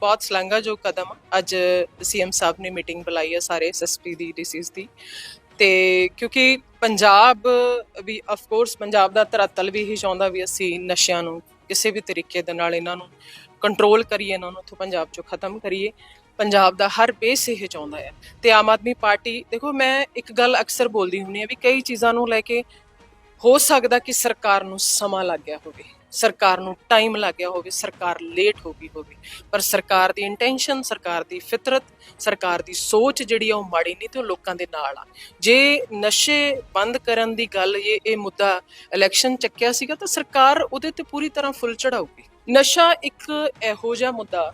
ਬਹੁਤ ਸ਼ਲਾਘਾਯੋਗ ਕਦਮ ਆ। ਅੱਜ ਸੀਐਮ ਸਾਹਿਬ ਨੇ ਮੀਟਿੰਗ ਬੁਲਾਈ ਹੈ ਸਾਰੇ ਐਸਐਸਪੀ ਦੀ ਡੀਸੀਸ ਦੀ। ਤੇ ਕਿਉਂਕਿ ਪੰਜਾਬ ਵੀ ਆਫ ਕੋਰਸ ਪੰਜਾਬ ਦਾ ਧਰਾਤਲ ਵੀ ਇਹੀ ਚਾਹੁੰਦਾ ਵੀ ਅਸੀਂ ਨਸ਼ਿਆਂ ਨੂੰ ਕਿਸੇ ਵੀ ਤਰੀਕੇ ਦੇ ਨਾਲ ਇਹਨਾਂ ਨੂੰ ਕੰਟਰੋਲ ਕਰੀਏ, ਇਹਨਾਂ ਨੂੰ ਇੱਥੋਂ ਪੰਜਾਬ ਚੋਂ ਖਤਮ ਕਰੀਏ। ਪੰਜਾਬ ਦਾ ਹਰ ਬੇਸ ਇਹ ਚਾਹੁੰਦਾ ਹੈ ਤੇ ਆਮ ਆਦਮੀ ਪਾਰਟੀ, ਦੇਖੋ ਮੈਂ ਇੱਕ ਗੱਲ ਅਕਸਰ ਬੋਲਦੀ ਹੁੰਨੀ ਆ ਵੀ ਕਈ ਚੀਜ਼ਾਂ ਨੂੰ ਲੈ ਕੇ ਹੋ ਸਕਦਾ ਕਿ ਸਰਕਾਰ ਨੂੰ ਸਮਾਂ ਲੱਗ ਗਿਆ ਹੋਵੇ, ਸਰਕਾਰ ਨੂੰ ਟਾਈਮ ਲੱਗ ਗਿਆ ਹੋਵੇ, ਸਰਕਾਰ ਲੇਟ ਹੋ ਗਈ ਹੋਵੇ, ਪਰ ਸਰਕਾਰ ਦੀ ਇੰਟੈਂਸ਼ਨ ਸਰਕਾਰ ਦੀ ਫਿਤਰਤ, ਸਰਕਾਰ ਦੀ ਸੋਚ ਜਿਹੜੀ ਆ ਉਹ ਮਾੜੀ ਨਹੀਂ ਤੇ ਉਹ ਲੋਕਾਂ ਦੇ ਨਾਲ ਆ। ਜੇ ਨਸ਼ੇ ਬੰਦ ਕਰਨ ਦੀ ਗੱਲ ਇਹ ਇਹ ਮੁੱਦਾ ਇਲੈਕਸ਼ਨ ਚੱਕਿਆ ਸੀਗਾ ਤਾਂ ਸਰਕਾਰ ਉਹਦੇ ਤੇ ਪੂਰੀ ਤਰ੍ਹਾਂ ਫੁੱਲ ਚੜਾਊਗੀ ਨਸ਼ਾ ਇੱਕ ਇਹੋ ਜਿਹਾ ਮੁੱਦਾ,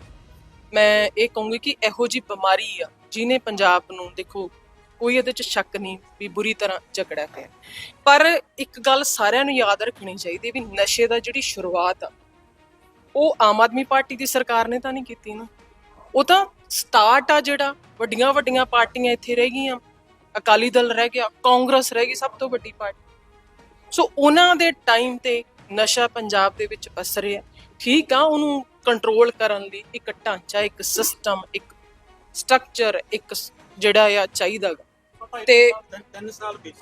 ਮੈਂ ਇਹ ਕਹੂੰਗੀ ਕਿ ਇਹੋ ਜੀ ਬਿਮਾਰੀ ਆ, ਜਿਹਨੇ ਪੰਜਾਬ ਨੂੰ ਦੇਖੋ ਕੋਈ ਇਹਦੇ ਚ ਸ਼ੱਕ ਨਹੀਂ ਵੀ ਬੁਰੀ ਤਰ੍ਹਾਂ ਝਗੜਾ ਪਿਆ। ਪਰ ਇੱਕ ਗੱਲ ਸਾਰਿਆਂ ਨੂੰ ਯਾਦ ਰੱਖਣੀ ਚਾਹੀਦੀ ਵੀ ਨਸ਼ੇ ਦਾ ਜਿਹੜੀ ਸ਼ੁਰੂਆਤ ਆ, ਉਹ ਆਮ ਆਦਮੀ ਪਾਰਟੀ ਦੀ ਸਰਕਾਰ ਨੇ ਤਾਂ ਨਹੀਂ ਕੀਤੀ ਨਾ। ਉਹ ਤਾਂ ਸਟਾਰਟ ਆ ਜਿਹੜਾ, ਵੱਡੀਆਂ ਵੱਡੀਆਂ ਪਾਰਟੀਆਂ ਇੱਥੇ ਰਹਿ ਗਈਆਂ। ਅਕਾਲੀ ਦਲ ਰਹਿ ਗਿਆ, ਕਾਂਗਰਸ ਰਹਿ ਗਈ, ਸਭ ਤੋਂ ਵੱਡੀ ਪਾਰਟੀ। ਸੋ ਉਹਨਾਂ ਦੇ ਟਾਈਮ ਤੇ ਨਸ਼ਾ ਪੰਜਾਬ ਦੇ ਵਿੱਚ ਪਸਰਿਆ ਠੀਕ ਆ, ਉਹਨੂੰ ਕੰਟਰੋਲ ਕਰਨ ਲਈ ਇੱਕ ਢਾਂਚਾ, ਇੱਕ ਸਿਸਟਮ ਇੱਕ ਸਟਰਕਚਰ ਇੱਕ ਜਿਹੜਾ ਆ ਚਾਹੀਦਾ ਗਾ। ਤੇ 3 ਸਾਲ ਬੀਤ।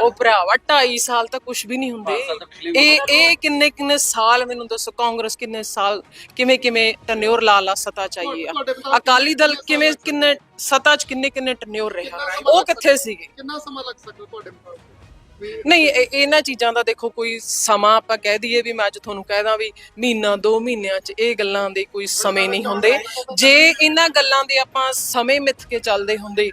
ਉਹ ਭਰਾਵਾ 2.5 ਸਾਲ ਤਾਂ ਕੁਝ ਵੀ ਨਹੀਂ ਹੁੰਦੇ। ਇਹ ਇਹ ਕਿੰਨੇ ਕਿੰਨੇ ਸਾਲ ਮੈਨੂੰ ਦੱਸੋ ਕਾਂਗਰਸ ਕਿੰਨੇ ਸਾਲ ਕਿਵੇਂ ਕਿਵੇਂ ਟਨਿਓਰ ਲਾ ਲਾ ਸਤਾ ਚਾਹੀਏ। ਅਕਾਲੀ ਦਲ ਕਿਵੇਂ ਕਿੰਨੇ ਸਤਾ ਚ ਕਿੰਨੇ ਕਿੰਨੇ ਟਨਿਓਰ ਰਿਹਾ? ਉਹ ਕਿੱਥੇ ਸੀਗੇ? ਕਿੰਨਾ ਸਮਾਂ ਲੱਗ ਸਕਦਾ ਤੁਹਾਡੇ ਵੀ ਨਹੀਂ ਇਹ- ਇਹਨਾਂ ਚੀਜ਼ਾਂ ਦਾ ਦੇਖੋ ਕੋਈ ਸਮਾਂ ਆਪਾਂ ਕਹਿ ਦਈਏ ਵੀ ਮੈਂ ਅੱਜ ਤੁਹਾਨੂੰ ਕਹਿਦਾ ਵੀ ਮਹੀਨਾ ਦੋ ਮਹੀਨਿਆਂ ਚ ਇਹ ਗੱਲਾਂ ਦੇ ਕੋਈ ਸਮੇਂ ਨਹੀਂ ਹੁੰਦੇ। ਜੇ ਇਹਨਾਂ ਗੱਲਾਂ ਦੇ ਆਪਾਂ ਸਮੇਂ ਮਿੱਥ ਕੇ ਚੱਲਦੇ ਹੁੰਦੇ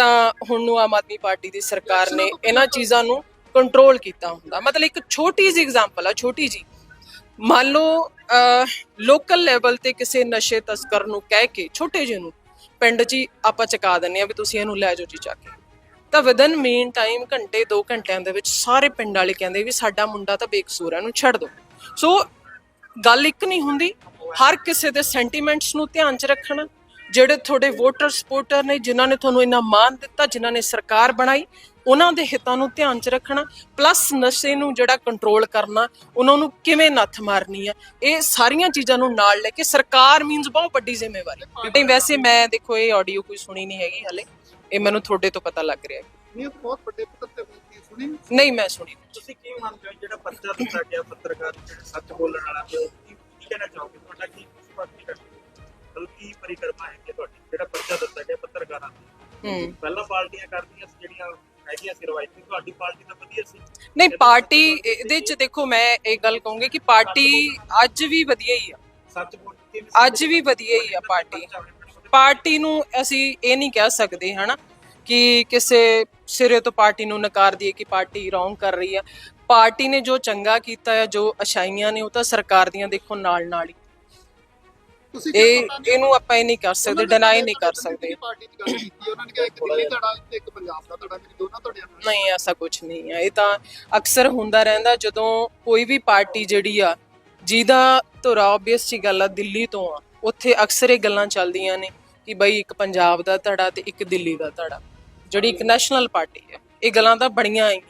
ਤਾਂ ਹੁਣ ਨੂੰ ਆਮ ਆਦਮੀ ਪਾਰਟੀ ਦੀ ਸਰਕਾਰ ਨੇ ਇਹਨਾਂ ਚੀਜ਼ਾਂ ਨੂੰ ਕੰਟਰੋਲ ਕੀਤਾ ਹੁੰਦਾ। ਮਤਲਬ ਇੱਕ ਛੋਟੀ ਜਿਹੀ ਐਗਜ਼ਾਮਪਲ ਆ ਛੋਟੀ ਜੀ ਮੰਨ ਲਓ ਲੋਕਲ ਲੈਵਲ ਤੇ ਕਿਸੇ ਨਸ਼ੇ ਤਸਕਰ ਨੂੰ ਕਹਿ ਕੇ ਛੋਟੇ ਜਿਹੇ ਨੂੰ ਪਿੰਡ 'ਚ ਆਪਾਂ ਚਕਾ ਦਿੰਨੇ ਆ ਵੀ ਤੁਸੀਂ ਇਹਨੂੰ ਲੈ ਜਾਓ ਜੀ ਚੱਕ ਕੇ। ਤਾਂ ਵਿਦਨ ਮੇਨ ਟਾਈਮ ਘੰਟੇ 2 ਘੰਟਿਆਂ ਦੇ ਵਿੱਚ ਸਾਰੇ ਪਿੰਡ ਵਾਲੇ ਕਹਿੰਦੇ ਵੀ ਸਾਡਾ ਮੁੰਡਾ ਤਾਂ ਬੇਕਸੂਰ ਹੈ ਇਹਨੂੰ ਛੱਡ ਦਿਓ ਸੋ ਗੱਲ ਇੱਕ ਨਹੀਂ ਹੁੰਦੀ। ਹਰ ਕਿਸੇ ਦੇ ਸੈਂਟੀਮੈਂਟਸ ਨੂੰ ਧਿਆਨ 'ਚ ਰੱਖਣਾ। ਜਿਹੜੇ ਤੁਹਾਡੇ ਵੋਟਰ ਸਪੋਰਟਰ ਨੇ ਜਿਨ੍ਹਾਂ ਨੇ ਤੁਹਾਨੂੰ ਇੰਨਾ ਮਾਨ ਦਿੱਤਾ ਜਿਨ੍ਹਾਂ ਨੇ ਸਰਕਾਰ ਬਣਾਈ ਉਹਨਾਂ ਦੇ ਹਿੱਤਾਂ ਨੂੰ ਧਿਆਨ 'ਚ ਰੱਖਣਾ ਪਲੱਸ ਨਸ਼ੇ ਨੂੰ ਜਿਹੜਾ ਕੰਟਰੋਲ ਕਰਨਾ ਉਹਨਾਂ ਨੂੰ ਕਿਵੇਂ ਨੱਥ ਮਾਰਨੀ ਆ ਇਹ ਸਾਰੀਆਂ ਚੀਜ਼ਾਂ ਨੂੰ ਨਾਲ ਲੈ ਕੇ ਸਰਕਾਰ ਮੀਨਸ ਬਹੁਤ ਵੱਡੀ ਜ਼ਿੰਮੇਵਾਰੀ ਨਹੀਂ ਵੈਸੇ ਮੈਂ ਦੇਖੋ ਇਹ ਆਡੀਓ ਕੋਈ ਸੁਣੀ ਨਹੀਂ ਹੈਗੀ ਹਲੇ ਇਹ ਮੈਨੂੰ ਤੁਹਾਡੇ ਤੋਂ ਪਤਾ ਲੱਗ ਰਿਹਾ ਹੈ। ਨਹੀਂ ਉਹ ਬਹੁਤ ਵੱਡੇ ਪੱਧਰ ਤੇ ਬੇਨਤੀ ਸੁਣੀ ਨਹੀਂ? ਮੈਂ ਸੁਣੀ। ਤੁਸੀਂ ਕੀ ਮੰਨਦੇ ਹੋ ਜਿਹੜਾ ਪਰਚਾ ਦਿੱਤਾ ਗਿਆ ਪੱਤਰਕਾਰ ਜਿਹੜਾ ਸੱਚ ਬੋਲਣ ਵਾਲਾ ਤੇ ਕੀ ਕਹਿਣਾ ਚਾਹੋਗੇ? ਤੁਹਾਡਾ ਕੀ ਪਰਿਕਰਮਾ ਹੈ? ਹੂੰ। ਪਹਿਲਾਂ ਪਾਰਟੀਆਂ ਕਰਦੀਆਂ ਸੀ ਜਿਹੜੀਆਂ ਹੈਗੀਆਂ ਸੀ ਰਵਾਇਤੀ। ਤੁਹਾਡੀ ਪਾਰਟੀ ਤਾਂ ਵਧੀਆ ਸੀ। ਨਹੀਂ ਪਾਰਟੀ ਇਹਦੇ ਚ ਦੇਖੋ ਮੈਂ ਇਹ ਗੱਲ ਕਹੂੰਗੀ ਕਿ ਪਾਰਟੀ ਅੱਜ ਵੀ ਵਧੀਆ ਹੀ ਆ। ਸੱਚ ਬੋਲ ਕੇ ਵੀ ਅੱਜ ਵੀ ਵਧੀਆ ਹੀ ਆ ਪਾਰਟੀ। ਪਾਰਟੀ ਨੂੰ ਅਸੀਂ ਇਹ ਨਹੀਂ ਕਹਿ ਸਕਦੇ ਹਨਾ ਕਿ ਕਿਸੇ ਸਿਰੇ ਤੋਂ ਪਾਰਟੀ ਨੂੰ ਨਕਾਰ ਦਈਏ ਕਿ ਪਾਰਟੀ ਰੋਂਗ ਕਰ ਰਹੀ ਆ। ਪਾਰਟੀ ਨੇ ਜੋ ਚੰਗਾ ਕੀਤਾ ਹੈ ਜੋ ਅਛਾਈਆਂ ਨੇ ਉਹ ਤਾਂ ਸਰਕਾਰ ਦੀਆਂ ਦੇਖੋ ਨਾਲ ਨਾਲ ਹੀ। ਇਹ ਇਹਨੂੰ ਆਪਾਂ ਇਹ ਨਹੀਂ ਕਰ ਸਕਦੇ ਡਿਨਾਈ ਨਹੀਂ ਕਰ ਸਕਦੇ। ਪਾਰਟੀ ਦੀ ਗੱਲ ਕੀਤੀ ਉਹਨਾਂ ਨੇ ਕਿਹਾ ਇੱਕ ਦਿੱਲੀ ਧੜਾ ਤੇ ਇੱਕ ਪੰਜਾਬ ਦਾ ਧੜਾ ਮੇਰੀ ਦੋਨਾਂ ਧੜਿਆਂ ਨਾਲ। ਨਹੀਂ ਐਸਾ ਕੁਝ ਨਹੀਂ ਹੈ ਇਹ ਤਾਂ ਅਕਸਰ ਹੁੰਦਾ ਰਹਿੰਦਾ ਜਦੋਂ ਕੋਈ ਵੀ ਪਾਰਟੀ ਜਿਹੜੀ ਆ ਜਿਹਦਾ ਧੁਰਾ ਆਬਵੀਅਸ ਜੀ ਗੱਲ ਆ ਦਿੱਲੀ ਤੋਂ ਆ ਉੱਥੇ ਅਕਸਰ ਇਹ ਗੱਲਾਂ ਚੱਲਦੀਆਂ ਨੇ ਕਿ ਬਈ ਇੱਕ ਪੰਜਾਬ ਦਾ ਧੜਾ ਤੇ ਇੱਕ ਦਿੱਲੀ ਦਾ ਧੜਾ ਜਿਹੜੀ ਇੱਕ ਨੈਸ਼ਨਲ ਪਾਰਟੀ ਹੈ ਇਹ ਗੱਲਾਂ ਤਾਂ ਬੜੀਆਂ ਆਈਆਂ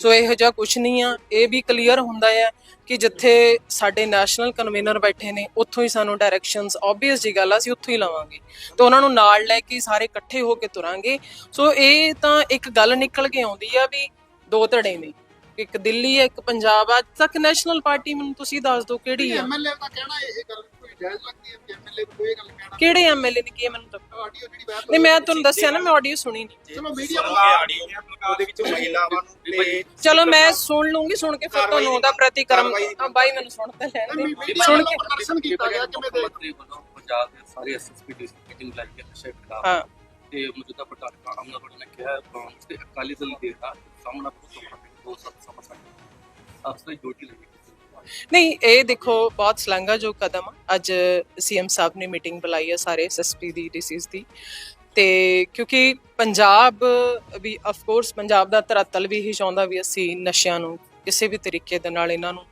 ਸੋ ਇਹੋ ਜਿਹਾ ਕੁਝ ਨਹੀਂ ਆ। ਇਹ ਵੀ ਕਲੀਅਰ ਹੁੰਦਾ ਹੈ ਕਿ ਜਿੱਥੇ ਸਾਡੇ ਨੈਸ਼ਨਲ ਕਨਵੀਨਰ ਬੈਠੇ ਨੇ, ਉੱਥੋਂ ਹੀ ਸਾਨੂੰ ਡਾਇਰੈਕਸ਼ਨਸ ਆਬਵੀਅਸ ਜੀ ਗੱਲ ਆ, ਅਸੀਂ ਉੱਥੋਂ ਹੀ ਲਵਾਂਗੇ। ਤੇ ਉਹਨਾਂ ਨੂੰ ਨਾਲ ਲੈ ਕੇ ਸਾਰੇ ਇਕੱਠੇ ਹੋ ਕੇ ਤੁਰਾਂਗੇ। ਸੋ ਇਹ ਤਾਂ ਇੱਕ ਗੱਲ ਨਿਕਲ ਕੇ ਆਉਂਦੀ ਆ ਵੀ ਦੋ ਧੜੇ ਨੇ। ਇੱਕ ਦਿੱਲੀ ਹੈ ਇੱਕ ਪੰਜਾਬ। ਆ ਅੱਜ ਤੱਕ ਨੈਸ਼ਨਲ ਪਾਰਟੀ ਮੈਨੂੰ ਤੁਸੀਂ ਦੱਸ ਦਿਓ ਕਿਹੜੀ ਆ? ਐਮਐਲਏ ਦਾ ਕਹਿਣਾ ਇਹ ਗੱਲ ਜਾਇਜ਼ ਲੱਗਦੀ ਹੈ ਕਿ ਐਮਐਲਏ ਨੂੰ ਕੋਈ ਇਹ ਗੱਲ ਕਹਿਣਾ ਕਿਹੜੇ ਐਮਐਲਏ ਨੇ ਕੀ ਹੈ ਮੈਨੂੰ ਤਾਂ ਆਡੀਓ ਜਿਹੜੀ ਬਾਤ ਨਹੀਂ ਮੈਂ ਤੁਹਾਨੂੰ ਦੱਸਿਆ ਨਾ ਮੈਂ ਆਡੀਓ ਸੁਣੀ ਨਹੀਂ। ਚਲੋ ਮੀਡੀਆ ਉਹਦੇ ਵਿੱਚ ਮਹਿਲਾਵਾਂ ਨੂੰ ਤੇ ਚਲੋ ਮੈਂ ਸੁਣ ਲੂੰਗੀ ਸੁਣ ਕੇ ਫਿਰ ਤੁਹਾਨੂੰ ਉਹਦਾ ਪ੍ਰਤੀਕਰਮ ਹਾਂ, ਬਾਈ ਮੈਨੂੰ ਸੁਣ ਤਾਂ ਲੈਣ ਦੇ। ਸੁਣ ਕੇ ਪ੍ਰਦਰਸ਼ਨ ਕੀਤਾ ਗਿਆ ਕਿਵੇਂ ਦੇ ਮੰਤਰੀ ਵੱਲੋਂ ਪੰਜਾਬ ਦੇ ਸਾਰੇ ਐਸਐਸਪੀ ਦੀ ਮੀਟਿੰਗ ਲਾਈ ਹੈ ਨਸ਼ੇ ਖਿਲਾਫ ਹਾਂ। ਤੇ ਮੌਜੂਦਾ ਪ੍ਰਧਾਨ ਅਮਨਾ ਬੜ ਨੇ ਕਿਹਾ ਹੈ ਕਾਂਗਰਸ ਤੇ ਅਕਾਲੀ ਦਲ ਦੇ ਦਾ ਸਾਹਮਣਾ ਬਹੁਤ ਹੋਣਾ ਦੋ ਸੱਤ ਸਮਾਂ ਸਾਡਾ ਅਫਸਰ ਲਈ ਨਹੀਂ, ਇਹ ਦੇਖੋ, ਬਹੁਤ ਸ਼ਲਾਘਾਯੋਗ ਕਦਮ ਆ। ਅੱਜ ਸੀਐਮ ਸਾਹਿਬ ਨੇ ਮੀਟਿੰਗ ਬੁਲਾਈ ਹੈ ਸਾਰੇ ਐਸਐਸਪੀ ਦੀ ਡੀਸੀਸ ਦੀ। ਤੇ ਕਿਉਂਕਿ ਪੰਜਾਬ ਵੀ ਆਫ ਕੋਰਸ ਪੰਜਾਬ ਦਾ ਧਰਾਤਲ ਵੀ ਇਹੀ ਚਾਹੁੰਦਾ ਵੀ ਅਸੀਂ ਨਸ਼ਿਆਂ ਨੂੰ ਕਿਸੇ ਵੀ ਤਰੀਕੇ ਦੇ ਨਾਲ ਇਹਨਾਂ ਨੂੰ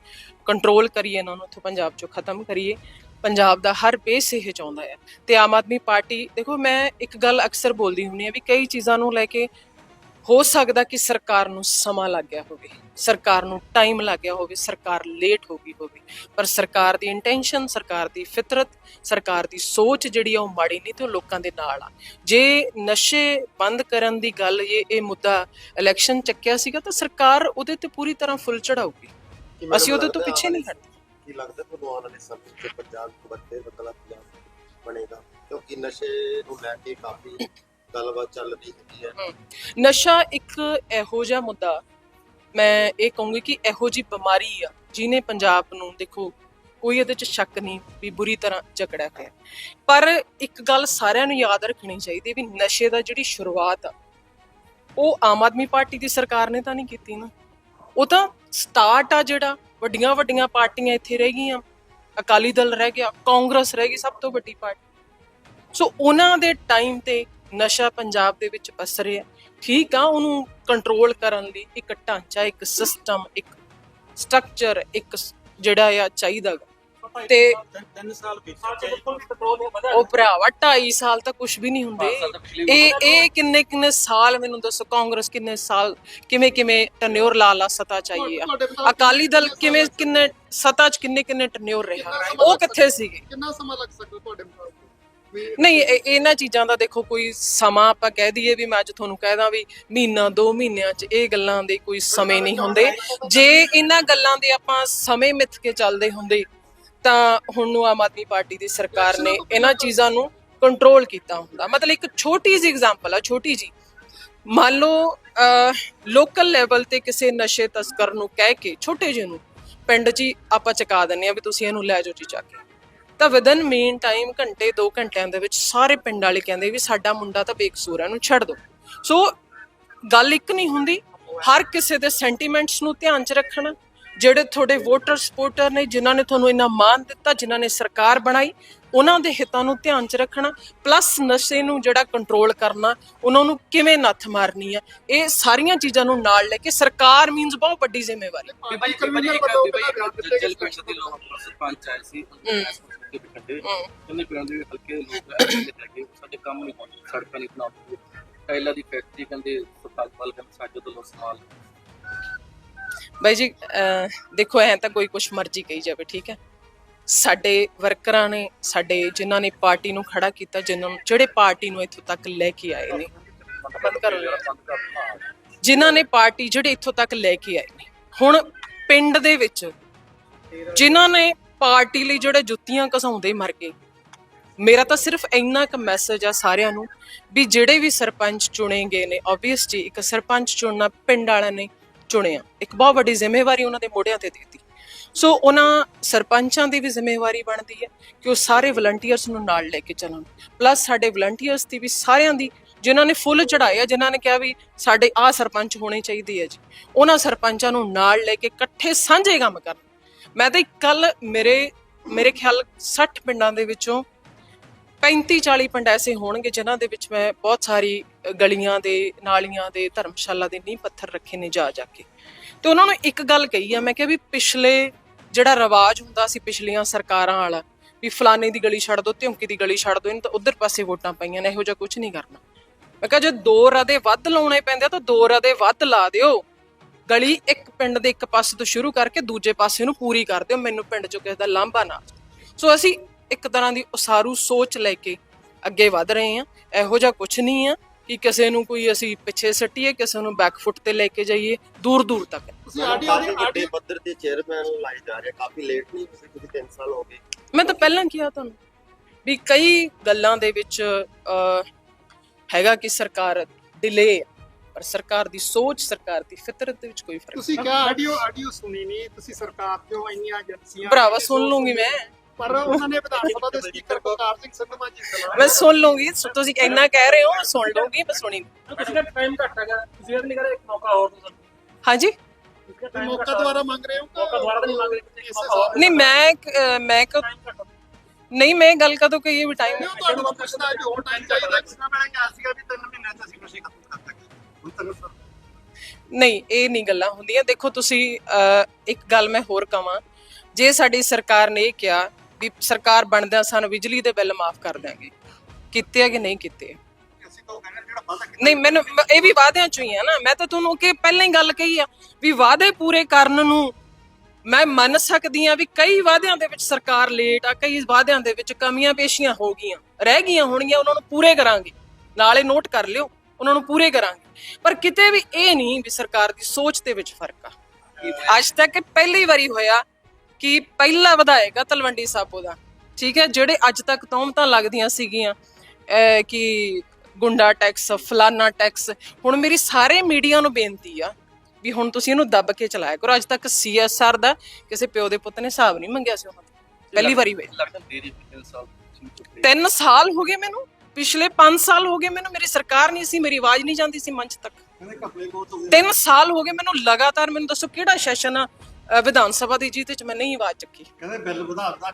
ਕੰਟਰੋਲ ਕਰੀਏ, ਇਹਨਾਂ ਨੂੰ ਉੱਥੋਂ ਪੰਜਾਬ ਚੋਂ ਖਤਮ ਕਰੀਏ। ਪੰਜਾਬ ਦਾ ਹਰ ਬੇਸ ਇਹ ਚਾਹੁੰਦਾ ਹੈ ਤੇ ਆਮ ਆਦਮੀ ਪਾਰਟੀ, ਦੇਖੋ, ਮੈਂ ਇੱਕ ਗੱਲ ਅਕਸਰ ਬੋਲਦੀ ਹੁੰਨੀ ਆ ਵੀ ਕਈ ਚੀਜ਼ਾਂ ਨੂੰ ਲੈ ਕੇ ਹੋ ਸਕਦਾ ਕਿ ਸਰਕਾਰ ਨੂੰ ਸਮਾਂ ਲੱਗ ਗਿਆ ਹੋਵੇ ਸਰਕਾਰ ਨੂੰ ਟਾਈਮ ਲੱਗ ਗਿਆ ਹੋਵੇ ਸਰਕਾਰ ਲੇਟ ਹੋ ਗਈ ਹੋਵੇ ਪਰ ਸਰਕਾਰ ਦੀ ਇੰਟੈਂਸ਼ਨ ਸਰਕਾਰ ਦੀ ਫਿਤਰਤ ਸਰਕਾਰ ਦੀ ਸੋਚ ਜਿਹੜੀ ਆ ਉਹ ਮਾੜੀ ਨਹੀਂ ਤੇ ਉਹ ਲੋਕਾਂ ਦੇ ਨਾਲ ਆ। ਜੇ ਨਸ਼ੇ ਬੰਦ ਕਰਨ ਦੀ ਗੱਲ ਇਹ ਇਹ ਮੁੱਦਾ ਇਲੈਕਸ਼ਨ ਚੱਕਿਆ ਸੀਗਾ ਤਾਂ ਸਰਕਾਰ ਉਹਦੇ ਤੇ ਪੂਰੀ ਤਰ੍ਹਾਂ ਫੁੱਲ ਮੈਨੂੰ ਅਸੀਂ ਉਹਦੇ ਤੋਂ ਪਿੱਛੇ ਨਹੀਂ ਹਟਦੇ। ਕੀ ਲੱਗਦਾ ਤੁਹਾਨੂੰ ਆਉਣ ਵਾਲੇ ਸਮੇਂ 'ਚ ਪੰਜਾਬ ਵੱਡੇ ਬਦਲਾਅ ਪੰਜਾਬ ਬਣੇਗਾ ਕਿਉਂਕਿ ਨਸ਼ੇ ਨੂੰ ਲੈ ਕੇ ਕਾਫੀ ਗੱਲਬਾਤ ਚੱਲ ਰਹੀ ਹੈਗੀ ਹੈ ਨਸ਼ਾ ਇੱਕ ਇਹੋ ਜਿਹਾ ਮੁੱਦਾ, ਮੈਂ ਇਹ ਕਹੂੰਗੀ ਕਿ ਇਹੋ ਜੀ ਬਿਮਾਰੀ ਆ, ਜਿਹਨੇ ਪੰਜਾਬ ਨੂੰ ਦੇਖੋ ਕੋਈ ਇਹਦੇ ਚ ਸ਼ੱਕ ਨਹੀਂ ਵੀ ਬੁਰੀ ਤਰ੍ਹਾਂ ਜਕੜਿਆ ਹੋਇਆ। ਪਰ ਇੱਕ ਗੱਲ ਸਾਰਿਆਂ ਨੂੰ ਯਾਦ ਰੱਖਣੀ ਚਾਹੀਦੀ ਵੀ ਨਸ਼ੇ ਦਾ ਜਿਹੜੀ ਸ਼ੁਰੂਆਤ ਆ, ਉਹ ਆਮ ਆਦਮੀ ਪਾਰਟੀ ਦੀ ਸਰਕਾਰ ਨੇ ਤਾਂ ਨਹੀਂ ਕੀਤੀ ਨਾ। ਉਹ ਤਾਂ ਸਟਾਰਟ ਆ ਜਿਹੜਾ, ਵੱਡੀਆਂ ਵੱਡੀਆਂ ਪਾਰਟੀਆਂ ਇੱਥੇ ਰਹਿ ਗਈਆਂ, ਅਕਾਲੀ ਦਲ ਰਹਿ ਗਿਆ, ਕਾਂਗਰਸ ਰਹਿ ਗਈ ਸਭ ਤੋਂ ਵੱਡੀ ਪਾਰਟੀ। ਸੋ ਉਹਨਾਂ ਦੇ ਟਾਈਮ ਤੇ ਨਸ਼ਾ ਪੰਜਾਬ ਦੇ ਵਿੱਚ ਪਸਰਿਆ ਠੀਕ ਆ ਉਹਨੂੰ ਕੰਟਰੋਲ ਕਰਨ ਲਈ ਇੱਕ ਢਾਂਚਾ ਇੱਕ ਸਿਸਟਮ ਇੱਕ ਸਟਰਕਚਰ ਇੱਕ ਜਿਹੜਾ ਆ ਚਾਹੀਦਾ ਗਾ। ਤੇ- ਤਿੰਨ ਸਾਲ ਉਹ ਭਰਾਵਾ 2.5 ਸਾਲ ਤਾਂ ਕੁਝ ਵੀ ਨਹੀਂ ਹੁੰਦੇ। ਇਹ ਇਹ ਕਿੰਨੇ ਕਿੰਨੇ ਸਾਲ ਮੈਨੂੰ ਦੱਸੋ ਕਾਂਗਰਸ ਕਿੰਨੇ ਸਾਲ ਕਿਵੇਂ ਕਿਵੇਂ ਟਨਿਓਰ ਲਾ ਲਾ ਸਤਾ ਚਾਹੀਏ ਅਕਾਲੀ ਦਲ ਕਿਵੇਂ ਕਿੰਨੇ ਸਤਾ ਚ ਕਿੰਨੇ ਕਿੰਨੇ ਟਨਿਓਰ ਰਿਹਾ? ਉਹ ਕਿੱਥੇ ਸੀਗੇ? ਕਿੰਨਾ ਸਮਾਂ ਲੱਗ ਸਕਦਾ ਤੁਹਾਡੇ ਵੀ ਨਹੀਂ, ਇਹ- ਇਹਨਾਂ ਚੀਜ਼ਾਂ ਦਾ ਦੇਖੋ ਕੋਈ ਸਮਾਂ ਆਪਾਂ ਕਹਿ ਦਈਏ ਵੀ ਮੈਂ ਅੱਜ ਤੁਹਾਨੂੰ ਕਹਿਦਾ ਵੀ ਮਹੀਨਾ, ਦੋ ਮਹੀਨਿਆਂ 'ਚ ਇਹ ਗੱਲਾਂ ਦੇ ਕੋਈ ਸਮੇਂ ਨਹੀਂ ਹੁੰਦੇ। ਜੇ ਇਹਨਾਂ ਗੱਲਾਂ ਦੇ ਆਪਾਂ ਸਮੇਂ ਮਿੱਥ ਕੇ ਚੱਲਦੇ ਹੁੰਦੇ, ਤਾਂ ਹੁਣ ਨੂੰ ਆਮ ਆਦਮੀ ਪਾਰਟੀ ਦੀ ਸਰਕਾਰ ਨੇ ਇਹਨਾਂ ਚੀਜ਼ਾਂ ਨੂੰ ਕੰਟਰੋਲ ਕੀਤਾ ਹੁੰਦਾ। ਮਤਲਬ ਇੱਕ ਛੋਟੀ ਜਿਹੀ ਐਗਜ਼ਾਮਪਲ ਆ, ਛੋਟੀ ਜੀ ਮੰਨ ਲਓ ਲੋਕਲ ਲੈਵਲ ਤੇ ਕਿਸੇ ਨਸ਼ੇ ਤਸਕਰ ਨੂੰ ਕਹਿ ਕੇ, ਛੋਟੇ ਜਿਹੇ ਨੂੰ, ਪਿੰਡ 'ਚ ਹੀ ਆਪਾਂ ਚੁਕਾ ਦਿੰਨੇ ਆ ਵੀ ਤੁਸੀਂ ਇਹਨੂੰ ਲੈ ਜਾਓ ਜੀ ਚੱਕ ਕੇ। ਤਾਂ ਵਿਦਨ ਮੀਨ ਟਾਈਮ ਘੰਟੇ 2 ਘੰਟਿਆਂ ਦੇ ਵਿੱਚ ਸਾਰੇ ਪਿੰਡ ਵਾਲੇ ਕਹਿੰਦੇ ਵੀ ਸਾਡਾ ਮੁੰਡਾ ਤਾਂ ਬੇਕਸੂਰ ਹੈ ਇਹਨੂੰ ਛੱਡ ਦਿਓ ਸੋ ਗੱਲ ਇੱਕ ਨਹੀਂ ਹੁੰਦੀ ਹਰ ਕਿਸੇ ਦੇ ਸੈਂਟੀਮੈਂਟਸ ਨੂੰ ਧਿਆਨ 'ਚ ਰੱਖਣਾ ਜਿਹੜੇ ਤੁਹਾਡੇ ਵੋਟਰ ਸਪੋਰਟਰ ਨੇ ਜਿਨ੍ਹਾਂ ਨੇ ਤੁਹਾਨੂੰ ਇੰਨਾ ਮਾਨ ਦਿੱਤਾ ਜਿਨ੍ਹਾਂ ਨੇ ਸਰਕਾਰ ਬਣਾਈ ਉਹਨਾਂ ਦੇ ਹਿੱਤਾਂ ਨੂੰ ਧਿਆਨ 'ਚ ਰੱਖਣਾ ਪਲੱਸ ਨਸ਼ੇ ਨੂੰ ਜਿਹੜਾ ਕੰਟਰੋਲ ਕਰਨਾ ਉਹਨਾਂ ਨੂੰ ਕਿਵੇਂ ਨੱਥ ਮਾਰਨੀ ਆ ਇਹ ਸਾਰੀਆਂ ਚੀਜ਼ਾਂ ਨੂੰ ਨਾਲ ਲੈ ਕੇ ਸਰਕਾਰ ਮੀਨਸ ਬਹੁਤ ਵੱਡੀ ਜ਼ਿੰਮੇਵਾਰੀ ਹੂੰ। ਦੇ ਪਿੰਡੇ ਹੂੰ। ਉਹਨੇ ਪਿੰਡ ਦੇ ਹਲਕੇ ਲੋਕ ਹੈਗੇ ਸਾਡੇ ਕੰਮ ਨਹੀਂ ਪਹੁੰਚੇ ਸੜਕਾਂ ਨਹੀਂ ਬਣਾਉਂਦੇ ਟਾਈਲਾਂ ਦੀ ਫੈਕਟਰੀ ਕਹਿੰਦੇ ਵਾਲ ਕਹਿੰਦੇ ਸਾਡੇ ਤੋਂ ਲੋ ਸਮਾਲ ਬਾਈ ਜੀ ਦੇਖੋ ਐ ਤਾਂ ਕੋਈ ਕੁਛ ਮਰਜ਼ੀ ਕਹੀ ਜਾਵੇ ਠੀਕ ਹੈ ਸਾਡੇ ਵਰਕਰਾਂ ਨੇ ਸਾਡੇ ਜਿਨ੍ਹਾਂ ਨੇ ਪਾਰਟੀ ਨੂੰ ਖੜਾ ਕੀਤਾ ਜਿਨ੍ਹਾਂ ਜਿਹੜੇ ਪਾਰਟੀ ਨੂੰ ਇੱਥੋਂ ਤੱਕ ਲੈ ਕੇ ਆਏ ਨੇ। ਬੰਦ ਕਰ ਜਿਨ੍ਹਾਂ ਨੇ ਪਾਰਟੀ ਜਿਹੜੇ ਇੱਥੋਂ ਤੱਕ ਲੈ ਕੇ ਆਏ ਨੇ ਹੁਣ ਪਿੰਡ ਦੇ ਵਿੱਚ ਜਿਨ੍ਹਾਂ ਨੇ ਪਾਰਟੀ ਲਈ ਜਿਹੜੇ ਜੁੱਤੀਆਂ ਘਸਾਉਂਦੇ ਮਰ ਗਏ। ਮੇਰਾ ਤਾਂ ਸਿਰਫ ਇੰਨਾ ਕੁ ਮੈਸੇਜ ਆ ਸਾਰਿਆਂ ਨੂੰ ਵੀ ਜਿਹੜੇ ਵੀ ਸਰਪੰਚ ਚੁਣੇ ਗਏ ਨੇ ਆਬਵੀਅਸ ਜੀ ਇੱਕ ਸਰਪੰਚ ਚੁਣਨਾ ਪਿੰਡ ਵਾਲਿਆਂ ਨੇ ਚੁਣਿਆ। ਇੱਕ ਬਹੁਤ ਵੱਡੀ ਜ਼ਿੰਮੇਵਾਰੀ ਉਹਨਾਂ ਦੇ ਮੋਢਿਆਂ ਤੇ ਦਿੱਤੀ। ਸੋ ਉਹਨਾਂ ਸਰਪੰਚਾਂ ਦੀ ਵੀ ਜ਼ਿੰਮੇਵਾਰੀ ਬਣਦੀ ਹੈ ਕਿ ਉਹ ਸਾਰੇ ਵਲੰਟੀਅਰਸ ਨੂੰ ਨਾਲ ਲੈ ਕੇ ਚੱਲਣ। ਪਲੱਸ ਸਾਡੇ ਵਲੰਟੀਅਰਸ ਦੀ ਵੀ ਸਾਰਿਆਂ ਦੀ ਜਿਨ੍ਹਾਂ ਨੇ ਫੁੱਲ ਚੜਾਇਆ ਜਿਨ੍ਹਾਂ ਨੇ ਕਿਹਾ ਵੀ ਸਾਡੇ ਆਹ ਸਰਪੰਚ ਹੋਣੇ ਚਾਹੀਦੇ ਆ ਜੀ, ਉਹਨਾਂ ਸਰਪੰਚਾਂ ਨੂੰ ਨਾਲ ਲੈ ਕੇ ਇਕੱਠੇ ਸਾਂਝੇ ਕੰਮ ਕਰਨ। ਮੈਂ ਤਾਂ ਕੱਲ ਮੇਰੇ ਮੇਰੇ ਖਿਆਲ 60 ਪਿੰਡਾਂ ਦੇ ਵਿੱਚੋਂ 35 40 ਪਿੰਡ ਐਸੇ ਹੋਣਗੇ ਜਿਨ੍ਹਾਂ ਦੇ ਵਿੱਚ ਮੈਂ ਬਹੁਤ ਸਾਰੀ ਗਲੀਆਂ ਦੇ, ਨਾਲੀਆਂ ਦੇ, ਧਰਮਸ਼ਾਲਾ ਦੇ ਨੀਂਹ ਪੱਥਰ ਰੱਖੇ ਨੇ ਜਾ ਜਾ ਕੇ। ਤੇ ਉਹਨਾਂ ਨੂੰ ਇੱਕ ਗੱਲ ਕਹੀ ਆ, ਮੈਂ ਕਿਹਾ ਵੀ ਪਿਛਲੇ ਜਿਹੜਾ ਰਿਵਾਜ ਹੁੰਦਾ ਸੀ ਪਿਛਲੀਆਂ ਸਰਕਾਰਾਂ ਵਾਲਾ, ਵੀ ਫਲਾਣੇ ਦੀ ਗਲੀ ਛੱਡ ਦੋ, ਧਿਉਂਕੀ ਦੀ ਗਲੀ ਛੱਡ ਦੋ, ਇਹਨੂੰ ਤਾਂ ਉਧਰ ਪਾਸੇ ਵੋਟਾਂ ਪਈਆਂ ਨੇ, ਇਹੋ ਜਿਹਾ ਕੁਝ ਨਹੀਂ ਕਰਨਾ। ਮੈਂ ਕਿਹਾ ਜੇ ਦੋ ਰਦੇ ਵੱਧ ਲਾਉਣੇ ਪੈਂਦੇ ਆ ਤਾਂ ਦੋ ਰਦੇ ਵੱਧ ਲਾ ਦਿਓ। ਗਲੀ ਇੱਕ ਪਿੰਡ ਦੇ ਇੱਕ ਪਾਸੇ ਤੋਂ ਸ਼ੁਰੂ ਕਰਕੇ ਦੂਜੇ ਪਾਸੇ ਨੂੰ ਪੂਰੀ ਕਰ ਦਿਓ ਮੈਨੂੰ ਪਿੰਡ ਚੋਂ ਕਿਸੇ ਦਾ ਲਾਂਭਾ ਨਾ ਸੋ ਅਸੀਂ ਇੱਕ ਤਰ੍ਹਾਂ ਦੀ ਉਸਾਰੂ ਸੋਚ ਲੈ ਕੇ ਅੱਗੇ ਵਧ ਰਹੇ ਹਾਂ। ਇਹੋ ਜਿਹਾ ਕੁਝ ਨਹੀਂ ਆ ਕਿ ਕਿਸੇ ਨੂੰ ਕੋਈ ਅਸੀਂ ਪਿੱਛੇ ਸੱਟੀਏ ਕਿਸੇ ਨੂੰ ਬੈਕਫੁੱਟ ਤੇ ਲੈ ਕੇ ਜਾਈਏ ਦੂਰ ਦੂਰ ਤੱਕ। ਤੁਸੀਂ ਆਡੀਓ ਦੀ ਵੱਡੇ ਆਡੀਓ ਪੱਧਰ ਤੇ ਚੇਅਰਮੈਨ ਲਾਏ ਜਾ ਰਹੇ ਕਾਫੀ ਲੇਟ ਨਹੀਂ ਤੁਸੀਂ ਤੁਸੀਂ 3 ਸਾਲ ਹੋ ਗਏ। ਮੈਂ ਤਾਂ ਪਹਿਲਾਂ ਕਿਹਾ ਤੁਹਾਨੂੰ ਵੀ ਕਈ ਗੱਲਾਂ ਦੇ ਵਿੱਚ ਅਹ, ਹੈਗਾ ਕਿ ਸਰਕਾਰ ਡਿਲੇ ਪਰ ਸਰਕਾਰ ਦੀ ਸੋਚ ਸਰਕਾਰ ਦੀ ਫਿਤਰਤ ਦੇ ਵਿੱਚ ਕੋਈ ਫ਼ਰਕ ਤੁਸੀਂ ਕਿਹਾ ਆਡੀਓ ਆਡੀਓ ਸੁਣੀ ਨਹੀਂ ਤੁਸੀਂ ਸਰਕਾਰ ਚੋਂ ਇੰਨੀਆਂ ਏਜੰਸੀਆਂ ਭਰਾਵਾ ਸੁਣ ਲੂੰਗੀ ਮੈਂ। ਪਰ ਉਹਨਾਂ ਨੇ ਵਿਧਾਨ ਸਭਾ ਦੇ ਸਪੀਕਰ ਕੁਲਤਾਰ ਸਿੰਘ ਸੰਧਵਾ ਜੀ ਸਲਾਹ ਮੈਂ ਸੁਣ ਲੂੰਗੀ ਤੁਸੀਂ ਇੰਨਾ ਕਹਿ ਰਹੇ ਹੋ ਮੈਂ ਸੁਣ ਲੂੰਗੀ ਮੈਂ ਸੁਣੀ ਤੁਸੀਂ ਦਾ ਟਾਈਮ ਘੱਟ ਹੈਗਾ ਤੁਸੀਂ ਇਹ ਨਹੀਂ ਕਰ ਇੱਕ ਮੌਕਾ ਹੋਰ ਦੋ ਸਾਨੂੰ ਹਾਂਜੀ ਤੇ ਮੌਕਾ ਦੁਆਰਾ ਮੰਗ ਰਹੇ ਹੋ ਕਿ ਮੌਕਾ ਦੁਬਾਰਾ ਤਾਂ ਨਹੀਂ ਮੰਗ ਰਹੇ, ਤੁਸੀਂ। ਨਹੀਂ ਮੈਂ ਮੈਂ ਕ- ਨਹੀਂ ਮੈਂ ਗੱਲ ਕਦੋਂ ਕਹੀ ਵੀ ਟਾਈਮ ਨਹੀਂ, ਕੋਲ ਪੁੱਛਦਾ ਵੀ ਹੋਰ ਟਾਈਮ ਚਾਹੀਦਾ ਕਿਸ ਨਾਲ ਮੈਂ ਕਿਹਾ ਸੀਗਾ ਵੀ 3 ਮਹੀਨਿਆਂ ਚ ਅਸੀਂ ਨਸ਼ੇ ਖਤਮ ਨਹੀਂ ਇਹ ਨਹੀਂ ਗੱਲਾਂ ਹੁੰਦੀਆਂ। ਦੇਖੋ ਤੁਸੀਂ ਅਹ, ਇੱਕ ਗੱਲ ਮੈਂ ਹੋਰ ਕਵਾਂ। ਜੇ ਸਾਡੀ ਸਰਕਾਰ ਨੇ ਇਹ ਕਿਹਾ ਵੀ ਸਰਕਾਰ ਬਣਦਿਆਂ ਸਾਨੂੰ ਬਿਜਲੀ ਦੇ ਬਿੱਲ ਮਾਫ ਕਰ ਦਿਆਂਗੇ ਕੀਤੇ ਆ ਕਿ ਨਹੀਂ ਕੀਤੇ? ਅਸੀਂ ਕੀਤਾ ਉਹ ਕਹਿੰਦੇ ਜਿਹੜਾ ਵਾਅਦਾ ਕੀਤਾ ਨਹੀਂ ਮੈਨੂੰ ਮ- ਇਹ ਵੀ ਵਾਅਦਿਆਂ ਚੋਂ ਹੀ ਆ ਨਾ। ਮੈਂ ਤਾਂ ਤੁਹਾਨੂੰ ਕਿ ਪਹਿਲਾਂ ਹੀ ਗੱਲ ਕਹੀ ਆ ਵੀ ਵਾਅਦੇ ਪੂਰੇ ਕਰਨ ਨੂੰ ਮੈਂ ਮੰਨ ਸਕਦੀ ਆ ਵੀ ਕਈ ਵਾਅਦਿਆਂ ਦੇ ਵਿੱਚ ਸਰਕਾਰ ਲੇਟ ਆ ਕਈ ਵਾਅਦਿਆਂ ਦੇ ਵਿੱਚ ਕਮੀਆਂ ਪੇਸ਼ੀਆਂ ਹੋ ਗਈਆਂ ਰਹਿ ਗਈਆਂ ਹੋਣਗੀਆਂ ਉਹਨਾਂ ਨੂੰ ਪੂਰੇ ਕਰਾਂਗੇ। ਨਾਲੇ ਨੋਟ ਕਰ ਲਿਓ ਉਹਨਾਂ ਨੂੰ ਪੂਰੇ ਕਰਾਂਗੇ। ਪਰ ਕਿਤੇ ਵੀ ਇਹ ਨਹੀਂ ਵੀ ਸਰਕਾਰ ਦੀ ਸੋਚ ਦੇ ਵਿੱਚ ਫ਼ਰਕ ਆ। ਅੱਜ ਤੱਕ ਪਹਿਲੀ ਵਾਰੀ ਹੋਇਆ ਕਿ ਪਹਿਲਾ ਵਧਾਏਗਾ ਤਲਵੰਡੀ ਸਾਬੋ ਦਾ। ਠੀਕ ਹੈ ਜਿਹੜੇ ਅੱਜ ਤੱਕ ਤੌਮਤਾਂ ਲੱਗਦੀਆਂ ਸੀਗੀਆਂ ਕਿ ਗੁੰਡਾ ਟੈਕਸ ਫਲਾਨਾ ਟੈਕਸ ਹੁਣ ਮੇਰੀ ਸਾਰੇ ਮੀਡੀਆ ਨੂੰ ਬੇਨਤੀ ਆ ਵੀ ਹੁਣ ਤੁਸੀਂ ਇਹਨੂੰ ਦੱਬ ਕੇ ਚਲਾਇਆ ਕਰੋ। ਅੱਜ ਤੱਕ ਸੀਐਸਆਰ ਦਾ ਕਿਸੇ ਪਿਓ ਦੇ ਪੁੱਤ ਨੇ ਹਿਸਾਬ ਨਹੀਂ ਮੰਗਿਆ ਸੀ ਉਹਨਾਂ ਪਹਿਲੀ ਵਾਰੀ ਹੋਇਆ। ਲੱਗਦਾ 3 ਸਾਲ ਹੋ ਗਏ ਮੈਨੂੰ। ਪਿਛਲੇ 5 ਸਾਲ ਹੋ ਗਏ ਮੈਨੂੰ ਮੇਰੀ ਸਰਕਾਰ ਨਹੀਂ ਸੀ, ਮੇਰੀ ਆਵਾਜ਼ ਨਹੀਂ ਜਾਂਦੀ ਸੀ ਮੰਚ ਤੱਕ। ਤਿੰਨ ਸਾਲ ਹੋ ਗਏ ਮੈਨੂੰ ਲਗਾਤਾਰ, ਮੈਨੂੰ ਦੱਸੋ ਕਿਹੜਾ ਸੈਸ਼ਨ ਆ ਵਿਧਾਨ ਸਭਾ ਦੀ, ਜਿਹਦੇ ਚ ਮੈਂ ਨਹੀਂ ਆਵਾਜ਼ ਚੱਕੀ। ਕਹਿੰਦੇ ਬਿੱਲ ਵਧਾ ਦਿੱਤਾ।